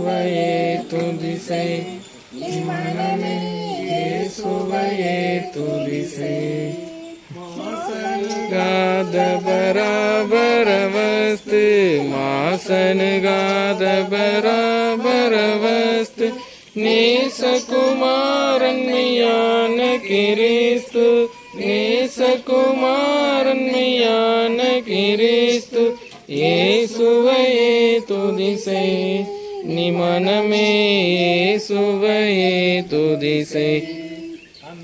இயேசுவையே துதிசை. மனமே இயேசுவையே துதிசை. மாசனுகாத பராபரவஸ்து மாசனுகாத பராபரவஸ்து நேசகுமாரன்மையான கிறிஸ்து நேசகுமாரன்மையான கிறிஸ்து. இயேசுவையே துதிசை. నీ మనమే యేసువయే துதிசை.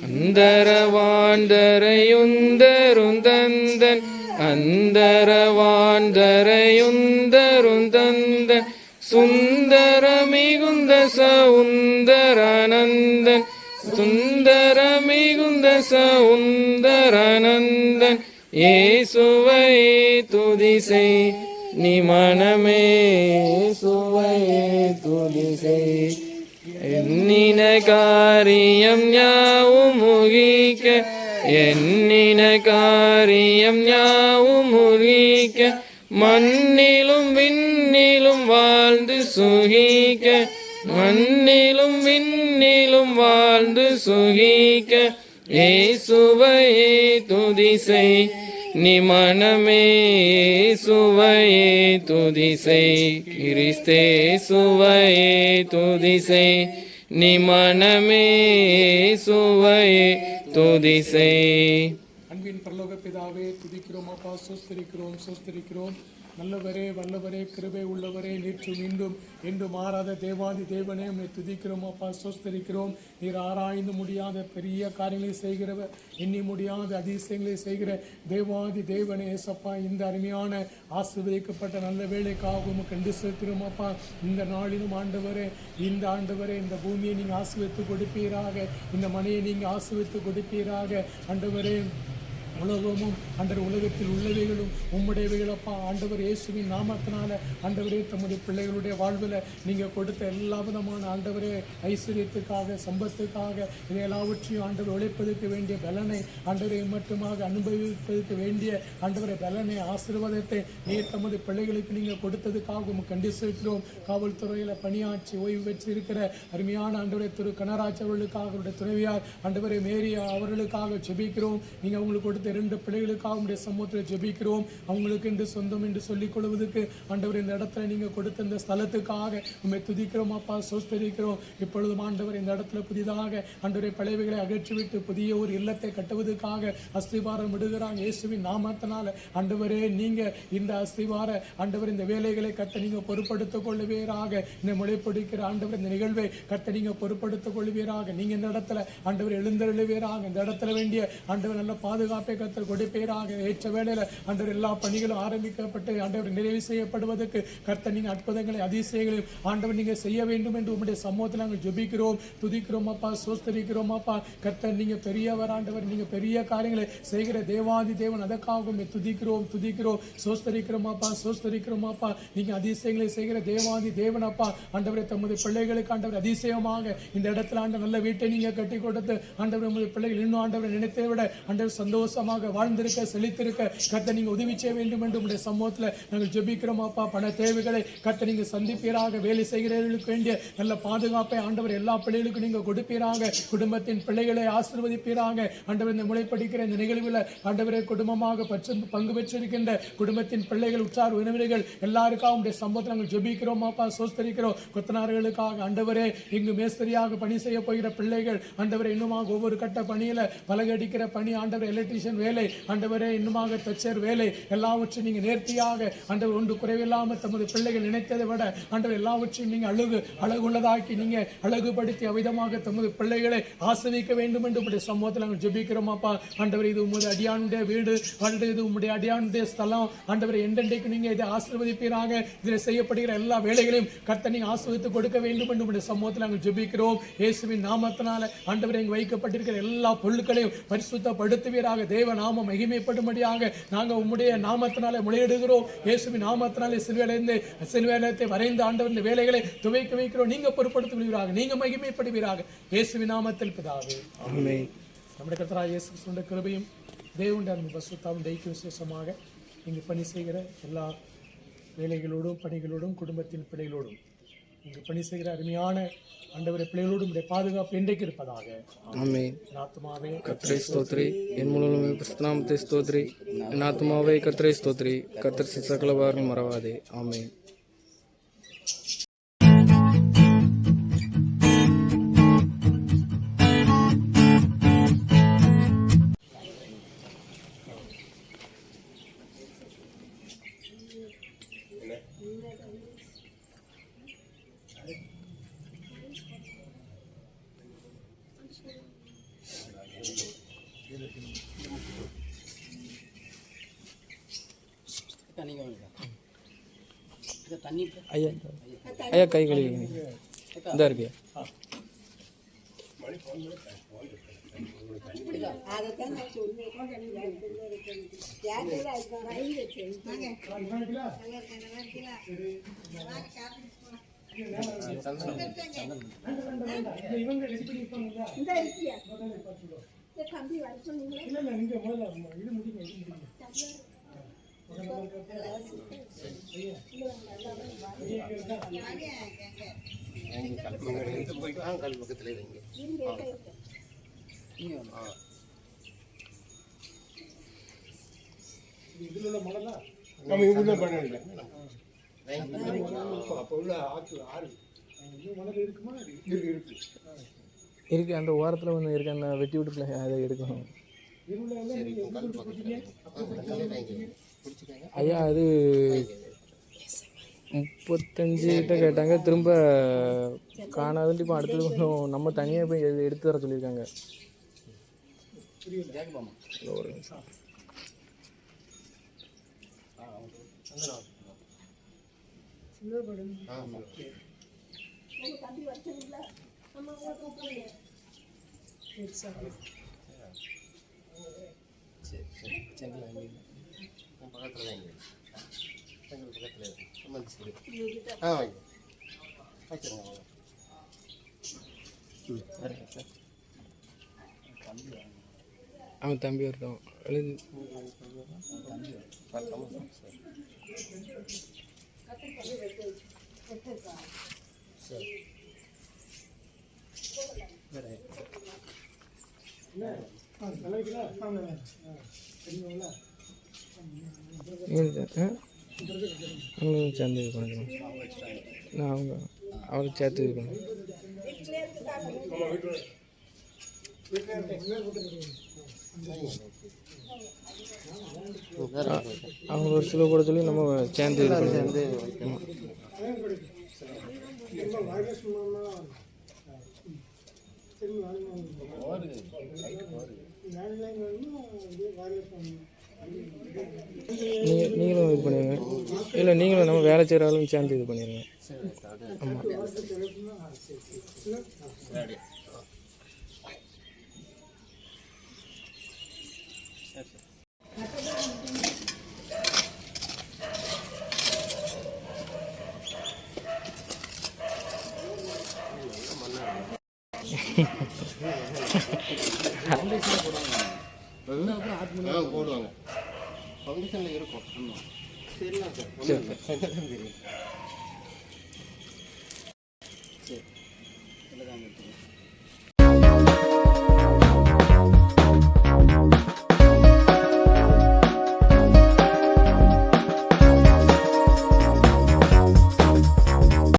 அந்தர வாண்டரையுந்தருந்தந்தன் அந்தர வாண்டரையுந்தருந்தந்தன் சுந்தர மிகுந்த சவுந்தரானந்தன் சுந்தர மிகுந்த சவுந்தரானந்தன் ஏசுவை துதிசை. நீ மனமே சோ துதிசை. எண்ணின காரியம் யாவும் முகிக்க. எண்ணின காரியம் யாவும் முகிக்க. மண்ணிலும் விண்ணிலும் வாழ்ந்து சுகிக்க. மண்ணிலும் விண்ணிலும் வாழ்ந்து சுகிக்க. ஏசுவையே துதிசை. நிமனமே சுவையே துதிசை. கிறிஸ்தே சுவையே துதிசை. நிமனமே சுவையே துதிசை. அன்பின் பரலோக பிதாவே துதிக்கிறோம் அப்பா சோஸ்தரிக்கிறோம் சோஸ்தரிக்கிறோம் நல்லவரே வல்லவரே கிருபை உள்ளவரே நேற்று மீண்டும் என்று மாறாத தேவாதி தேவனே உன்னை துதிக்கிறோம் அப்பா சோஸ்தரிக்கிறோம் நீர் ஆராய்ந்து முடியாத பெரிய காரியங்களை செய்கிறவர் எண்ணி முடியாத அதிசயங்களை செய்கிற தேவாதி தேவனே ஏசப்பா இந்த அருமையான ஆசிர்வதிக்கப்பட்ட நல்ல வேலைக்காக உமக்கு கண்டு செலுத்துகிறோம் அப்பா. இந்த நாளிலும் ஆண்டவரே இந்த ஆண்டவரே இந்த பூமியை நீங்கள் ஆசிர்வித்து கொடுப்பீராக. இந்த மனையை நீங்கள் ஆசிர்வித்து கொடுப்பீராக. ஆண்டவரே உலகமும் அன்றர் உலகத்தில் உள்ளவைகளும் உம்முடையவைகளப்பா ஆண்டவர் இயேசுவின் நாமத்தினால ஆண்டவரே தம்முடைய பிள்ளைகளுடைய வாழ்வில் நீங்கள் கொடுத்த எல்லா விதமான ஆண்டவரே ஐஸ்வர்யத்துக்காக சம்பத்துக்காக இதை எல்லாவற்றையும் ஆண்டவர் உழைப்பதற்கு வேண்டிய பலனை ஆண்டவரை மட்டுமாக அனுபவிப்பதற்கு வேண்டிய ஆண்டவரை பலனை ஆசீர்வாதத்தை நீர் தமது பிள்ளைகளுக்கு நீங்கள் கொடுத்ததுக்காக உமக்கு கண்டு செலுத்துகிறோம் காவல்துறையில் பணியாற்றி ஓய்வு பெற்று இருக்கிற அருமையான ஆண்டவரை திரு கனராஜ் அவர்களுக்காக அவருடைய துணைவியார் ஆண்டவரை மேரி அவர்களுக்காக செபிக்கிறோம். நீங்கள் அவங்களுக்கு கொடுத்த இரண்டு பிள்ளைகளுக்காக உடைய சமூகத்தில் ஜெபிக்கிறோம். அவங்களுக்கு என்று சொந்தம் என்று சொல்லிக் கொள்வதற்கு ஆண்டவர் இந்த இடத்துல நீங்கள் கொடுத்த இந்த ஸ்தலத்துக்காக உண்மை துதிக்கிறோம் அப்பா சோஸ்தரிக்கிறோம். இப்பொழுதும் ஆண்டவர் இந்த இடத்துல புதிதாக ஆண்டவரை பழையவைகளை அகற்றிவிட்டு புதிய ஒரு இல்லத்தை கட்டுவதற்காக அஸ்திவாரம் விடுகிறாங்க இயேசுவின் நாமத்தினால ஆண்டவரே நீங்கள் இந்த அஸ்திவார ஆண்டவர் இந்த வேலைகளை கத்த நீங்கள் பொறுப்படுத்திக் கொள்ளுவீராக. இந்த முளைப்பொடிக்கிற ஆண்டவர் இந்த நிகழ்வை கத்த நீங்க பொறுப்படுத்திக் கொள்வீராக நீங்கள் இந்த இடத்துல ஆண்டவர் எழுந்தருளுவீராக. இந்த இடத்துல வேண்டிய ஆண்டவர் நல்ல பாதுகாப்பை கத்தர் கொடுப்பீராக. ஏற்ற வேளையில ஆண்டவர் எல்லா பணிகளும் ஆரம்பிக்கப்பட்டு ஆண்டவர் நிறைவு செய்யப்படுவதற்கு கர்த்தர் நீங்க அற்புதங்களை அதிசயங்களையும் ஆண்டவர் நீங்க செய்ய வேண்டும் என்று உங்களுடைய சமூகத்தில் நாங்கள் ஜெபிக்கிறோம். துதிக்கிறோம் அப்பா சோஸ்தரிக்கிறோம் அப்பா. கர்த்தர் நீங்கள் பெரியவர் ஆண்டவர் நீங்க பெரிய காரியங்களை செய்கிற தேவாதி தேவன் அதற்காக துதிக்கிறோம் துதிக்கிறோம். சோஸ்தரிக்கிறோம் அப்பா சோஸ்தரிக்கிறோம் அப்பா. நீங்க அதிசயங்களை செய்கிற தேவாதி தேவன் அப்பா. ஆண்டவரை தமது பிள்ளைகளுக்கு ஆண்டவர் அதிசயமாக இந்த இடத்துல ஆண்ட நல்ல வீட்டை நீங்க கட்டி கொடுத்து ஆண்டவர் உமது பிள்ளைகள் இன்னும் ஆண்டவரை நினைத்தே விட ஆண்டவர் சந்தோஷமாக வாழ்ந்திருக்க செழித்திருக்க கர்த்தர் நீங்கள் உதவி செய்ய வேண்டும் என்று உடைய சமூகத்தில் நாங்கள் ஜெபிக்கிறோம் அப்பா. பண தேவைகளை கர்த்தர் நீங்க சந்திப்பீராக வேலை செய்கிறவர்களுக்கு வேண்டிய நல்ல பாதுகாப்பை ஆண்டவர் எல்லா பிள்ளைகளுக்கும் நீங்கள் கொடுப்பீராக. குடும்பத்தின் பிள்ளைகளை ஆசிர்வதிப்பீராக. ஆண்டவர் இந்த முளைப்படிக்கிற இந்த நிகழ்வில் ஆண்டவரை குடும்பமாக பற்று பங்கு பெற்றிருக்கின்ற குடும்பத்தின் பிள்ளைகள் உற்றார் உறவினர்கள் எல்லாருக்காக உடைய சம்பவத்தில் நாங்கள் ஜெபிக்கிறோம் அப்பா சோஸ்தரிக்கிறோம். கொத்தனார்களுக்காக ஆண்டவரே இங்கு மேஸ்திரியாக பணி செய்ய போகிற பிள்ளைகள் ஆண்டவரை இன்னுமாக ஒவ்வொரு கட்ட பணியில் பலகடிக்கிற பணி ஆண்டவர் எலக்ட்ரிஷியன் வேலை ஆண்டவரே இன்னுமாக தச்சர் வேலை. எல்லாவற்றையும் நீங்கள் நேர்த்தியாக ஆண்டவர் ஒன்று குறைவில்லாமல் தமது பிள்ளைகள் நினைத்ததை விட ஆண்டவர் எல்லாவற்றையும் நீங்கள் அழகு அழகுள்ளதாக்கி நீங்கள் அழகுபடுத்தி அவிதமாக தமது பிள்ளைகளை ஆசிரிக்க வேண்டும் என்று உடைய சமூகத்தில் நாங்கள் ஜெபிக்கிறோம் அப்பா. ஆண்டவர் இது உங்களுடைய அடியானுடைய வீடு ஆண்டு இது உங்களுடைய அடியானுடைய ஸ்தலம். ஆண்டவர் எண்டெண்டைக்கு நீங்க இதை ஆசிர்வதிப்பீராக. இதில் செய்யப்படுகிற எல்லா வேலைகளையும் கர்த்தர் நீங்கள் ஆசீர்வதித்து கொடுக்க வேண்டும் என்று உடைய சமூகத்தில் நாங்கள் ஜெபிக்கிறோம். இயேசுவின் நாமத்தினால ஆண்டவர் இங்கு வைக்கப்பட்டிருக்கிற எல்லா பொருட்களையும் பரிசுத்தப்படுத்துவீராக. தேவ தேவ நாமம் மகிமைப்படும்படியாக நாங்கள் உம்முடைய நாமத்தினாலே முளையிடுகிறோம். இயேசுவின் நாமத்தினாலே சிறுவேலைந்து சிறுவேலத்தை வரைந்த ஆண்டவர் இந்த வேலைகளை துவைக்க வைக்கிறோம். நீங்கள் பொறுப்படுத்துவீராக நீங்கள் மகிமைப்படுவீராக. இயேசுவின் நாமத்தில் பிதாவே. നമ്മുടെ കർത്തരായ യേശു ക്രിസ്തുവിൻ്റെ കൃപയും ദൈവൻ്റെ അന്ന് വസ്തുത്താവും ദൈവവിശേഷമാക ഇങ്ങ് പണി ചെയ്യുന്ന എല്ലാ വേലകളോടും പണികളോടും കുടുംബത്തിൻ പിള്ളകളോടും இங்கு பணி செய்கிற அருமையான ஆண்டவரை பிள்ளைகளோடும் உடைய பாதுகாப்பு என்றைக்கு இருப்பதாக. என் ஆத்மாவே கர்த்தரை ஸ்தோத்ரி. என் முழுவதுமே கிறிஸ்துநாமத்தை ஸ்தோத்ரி. என் ஆத்மாவே கர்த்தரை ஸ்தோத்ரி. கர்த்தர் சகலவார்கள் மறவாதே. ஆமென். ஐயா ஐயா கை கழுவி இந்த இருக்கு இவங்க ரெடி பண்ணி இருப்பாங்களா இல்ல இல்ல நீங்க முதல்ல இது முடிங்க இது முடிங்க. இதுல உள்ள மழைலாம் நம்ம இவ்வளோ பண்ணல இன்னும் மழை இருக்குமா? இருக்கு. இருக்கு. இருக்கு அந்த ஓரத்தில் ஒன்று இருக்க அந்த வெட்டி விட்டுல அதை எடுக்கணும். ஐயா அது முப்பத்தஞ்சு கிட்ட கேட்டாங்க. திரும்ப காணாதுன்ட்டு இப்போ அடுத்தது கொஞ்சம் நம்ம தனியாக போய் எடுத்து தர சொல்லியிருக்காங்க. ஒரு நிமிஷம். பக்கத்தில் தான் எங்கள் பக்கத்தில் சம்மந்தி சரி ஆ வாங்க வச்சுருங்க அவன் தம்பி வரட்டும் எழுந்து தலைவிக்கிறா அவங்களும் சேர்ந்து இது பண்ணிக்கணும். நான் அவங்க அவளுக்கு சேர்த்து இது அவங்க ஒரு சில கூட சொல்லி நம்ம சேர்ந்து இது பண்ணணும் நீங்கள் நீங்களும் இது பண்ணிடுங்க இல்லை நீங்களும் நம்ம வேலை செய்கிற சேர்ந்து இது பண்ணிடுங்க ஆமாம் போடுவாங்க ஃபவுண்டேஷனில் இருக்கும் சரிண்ணா சார் ஒன்றும் தெரியும் சரி